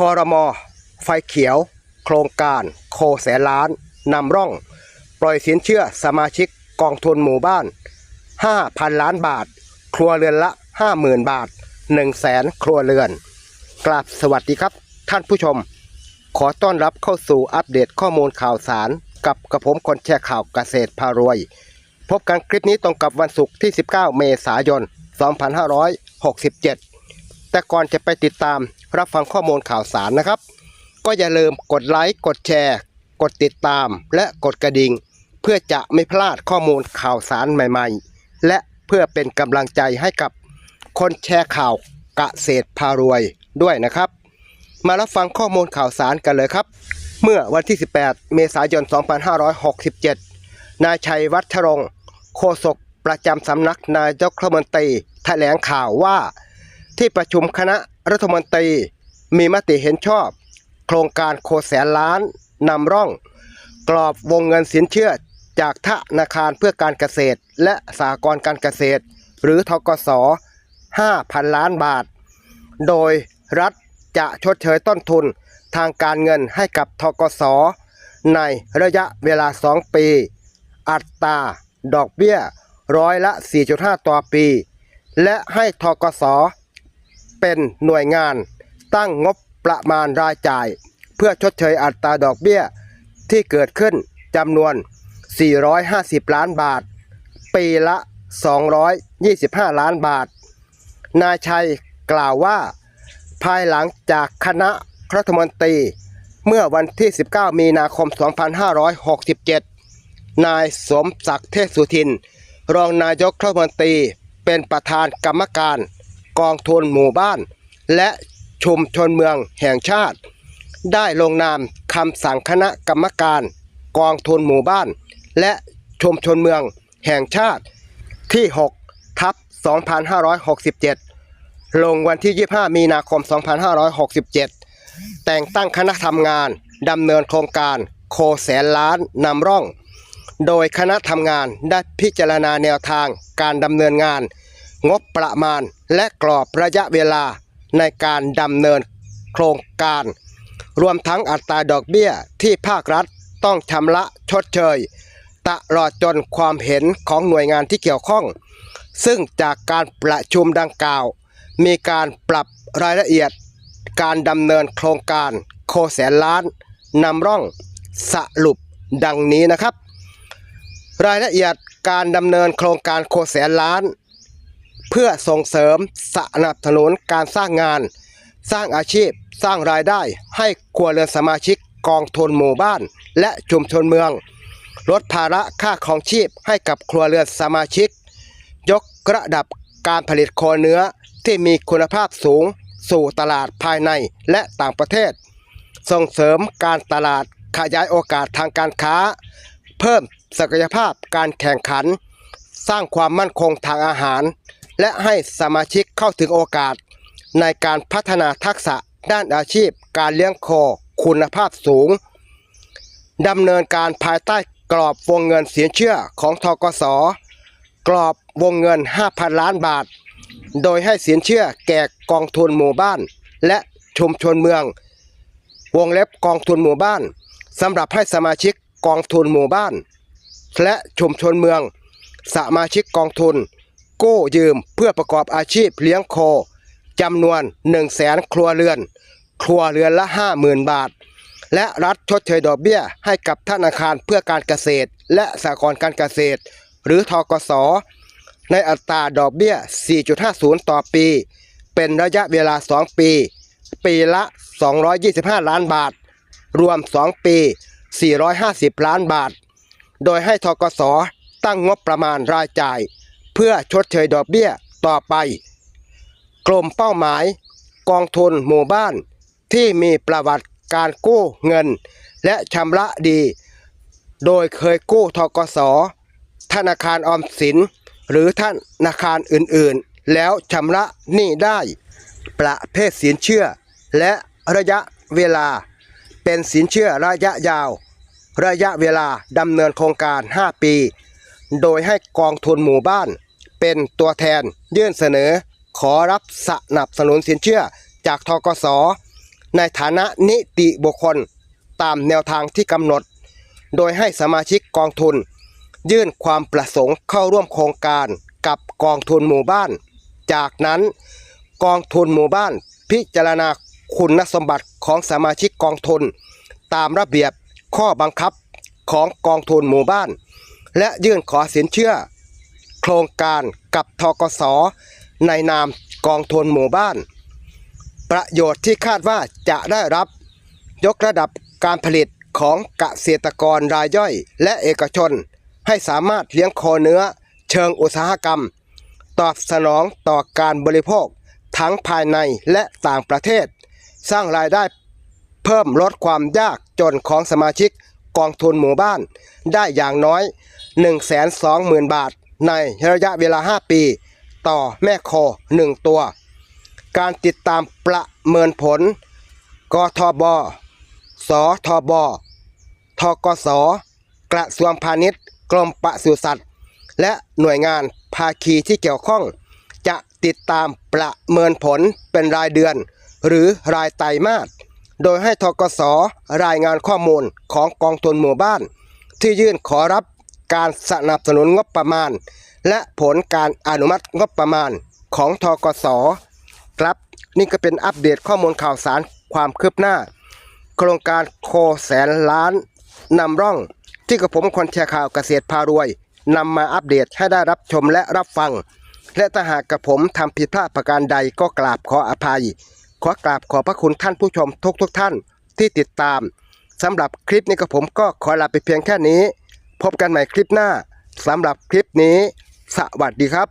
คอรมอไฟเขียว โครงการ โคแสนล้านนำร่อง ปล่อยสินเชื่อสมาชิกกองทุนหมู่บ้าน 5,000 ล้านบาท ครัวเรือนละ 50,000 บาท1 0 0 0 0แสนครัวเรือน กราบสวัสดีครับ ท่านผู้ชม ขอต้อนรับเข้าสู่อัปเดตข้อมูลข่าวสาร กับกระผมคนแชร์ข่าวเกษตรพารวย พบกันคลิปนี้ตรงกับวันศุกร์ที่ 19 เมษายน 2567 แต่ก่อนจะไปติดตามรับฟังข้อมูลข่าวสารนะครับ ก็อย่าลืมกดไลค์กดแชร์ กดติดตาม และกดกระดิ่ง เพื่อจะไม่พลาดข้อมูลข่าวสารใหม่ๆ และเพื่อเป็นกำลังใจให้กับคนแชร์ข่าวเกษตรพารวยด้วยนะครับ มารับฟังข้อมูลข่าวสารกันเลยครับ เมื่อวันที่ 18 เมษายน 2567 นายชัยวัชรงค์โฆษกประจำสำนักนายกรัฐมนตรีแถลงข่าวว่า ที่ประชุมคณะรัฐมนตรี มีมติเห็นชอบ โครงการโคแสนล้านนำร่อง กรอบวงเงินสินเชื่อจากธนาคารเพื่อการเกษตร และสหกรณ์การเกษตร หรือทกส5,000 ล้านบาท โดยรัฐจะชดเชยต้นทุนทางการเงินให้กับทกสในระยะเวลา 2 ปี อัตราดอกเบี้ยร้อยละ 4.5 ต่อปี และให้ทกส เป็นหน่วยงาน ตั้งงบประมาณรายจ่าย เพื่อชดเชยอัตราดอกเบี้ย ที่เกิดขึ้นจำนวน 450 ล้านบาท ปีละ 225 ล้านบาท นายชัยกล่าวว่า ภายหลังจากคณะรัฐมนตรี เมื่อวันที่ 19 มีนาคม 2567 นายสมศักดิ์เทพสุทิน รองนายกรัฐมนตรีเป็นประธานกรรมการ กองทุนหมู่บ้าน และชุมชนเมืองแห่งชาติ ได้ลงนามคำสั่งคณะกรรมการ กองทุนหมู่บ้าน และชุมชนเมืองแห่งชาติ ที่ 6 ทับ 2567 ลงวันที่ 25 มีนาคม 2567 แต่งตั้งคณะทำงานดำเนินโครงการโคแสนล้านนำร่อง โดยคณะทำงานได้พิจารณาแนวทางการดำเนินงาน งบประมาณและกรอบระยะเวลาในการดำเนินโครงการ รวมทั้งอัตราดอกเบี้ยที่ภาครัฐต้องชำระชดเชยตลอดจนความเห็นของหน่วยงานที่เกี่ยวข้อง ซึ่งจากการประชุมดังกล่าว มีการปรับรายละเอียด การดำเนินโครงการโคแสนล้านนำร่องสรุปดังนี้นะครับ รายละเอียดการดำเนินโครงการโคแสนล้าน พื่อส่งเสริมสนับสนุนการสร้างงาน สร้างอาชีพ สร้างรายได้ ให้ครัวเรือนสมาชิกกองทุนหมู่บ้าน และชุมชนเมือง ลดภาระค่าครองชีพให้กับครัวเรือนสมาชิก ยกระดับการผลิตโคเนื้อที่มีคุณภาพสูง สู่ตลาดภายในและต่างประเทศ ส่งเสริมการตลาดขยายโอกาสทางการค้า เพิ่มศักยภาพการแข่งขัน สร้างความมั่นคงทางอาหาร และให้สมาชิกเข้าถึงโอกาส ในการพัฒนาทักษะด้านอาชีพ การเลี้ยงโคคุณภาพสูงดำเนินการภายใต้กรอบวงเงินสินเชื่อของทกส กรอบวงเงิน 5,000 ล้านบาท โดยให้สินเชื่อแก่กองทุนหมู่บ้าน และชุมชนเมือง วงเล็บกองทุนหมู่บ้านสำหรับให้สมาชิกกองทุนหมู่บ้าน และชุมชนเมือง สมาชิกกองทุน กู้ยืมเพื่อประกอบอาชีพเลี้ยงโคจำนวน 1 0 0 0 0แสนครัวเรือน ครัวเรือนละ 50,000 บาท และรัฐชดเชยดอกเบี้ยให้กับธนาคารเพื่อการเกษตร และสหกรณ์การเกษตร หรือทกส ในอัตราดอกเบี้ย 4.50 ต่อปี เป็นระยะเวลา 2 ปี ปีละ 225 ล้านบาท รวม 2 ปี 450 ล้านบาท โดยให้ทกส ตั้งงบประมาณรายจ่าย เพื่อชดเชยดอกเบี้ยต่อไป กลุ่มเป้าหมาย กองทุนหมู่บ้านที่มีประวัติการกู้เงิน และชำระดี โดยเคยกู้ทกส ธนาคารออมสิน หรือธนาคารอื่นๆ แล้วชำระหนี้ได้ ประเภทสินเชื่อ และระยะเวลา เป็นสินเชื่อระยะยาว ระยะเวลาดำเนินโครงการ 5 ปี โดยให้กองทุนหมู่บ้าน เป็นตัวแทนยื่นเสนอ ขอรับสนับสนุนสินเชื่อจากทกส ในฐานะนิติบุคคลตามแนวทางที่กำหนด โดยให้สมาชิกกองทุน ยื่นความประสงค์เข้าร่วมโครงการกับกองทุนหมู่บ้าน จากนั้นกองทุนหมู่บ้านพิจารณาคุณสมบัติของสมาชิกกองทุน ตามระเบียบข้อบังคับของกองทุนหมู่บ้าน และยื่นขอสินเชื่อ ครงการกับทกสในนามกองทุนหมู่บ้าน ประโยชน์ที่คาดว่าจะได้รับ ยกระดับการผลิตของเกษตรกรรายย่อย และเอกชน ให้สามารถเลี้ยงโคเนื้อ เชิงอุตสาหกรรม ตอบสนองต่อการบริโภคทั้งภายในและต่างประเทศ สร้างรายได้เพิ่มลดความยากจนของสมาชิกกองทุนหมู่บ้าน ได้อย่างน้อย 120,000 บาท ในระยะเวลา 5 ปี ต่อแม่โค 1 ตัว การติดตามประเมินผล กทบ สทบ ทกส กระทรวงพาณิชย์ กรมปศุสัตว์ และหน่วยงานภาคีที่เกี่ยวข้อง จะติดตามประเมินผลเป็นรายเดือน หรือรายไตรมาส โดยให้ทกส รายงานข้อมูลของกองทุนหมู่บ้าน ที่ยื่นขอรับ การสนับสนุนงบประมาณ และผลการอนุมัติงบประมาณของทกสครับนี่ก็เป็นอัปเดตข้อมูลข่าวสารความคืบหน้า โครงการโคแสนล้านนำร่อง ที่กระผมคนแชร์ข่าวเกษตรพารวยนำมาอัปเดตให้ได้รับชมและรับฟัง และถ้าหากกระผมทำผิดพลาดประการใดก็กราบขออภัย ขอกราบขอพระคุณท่านผู้ชมทุกทุกท่านที่ติดตามสำหรับคลิปนี้กระผมก็ขอลาไปเพียงแค่นี้ พบกันใหม่คลิปหน้าสำหรับคลิปนี้ สวัสดีครับ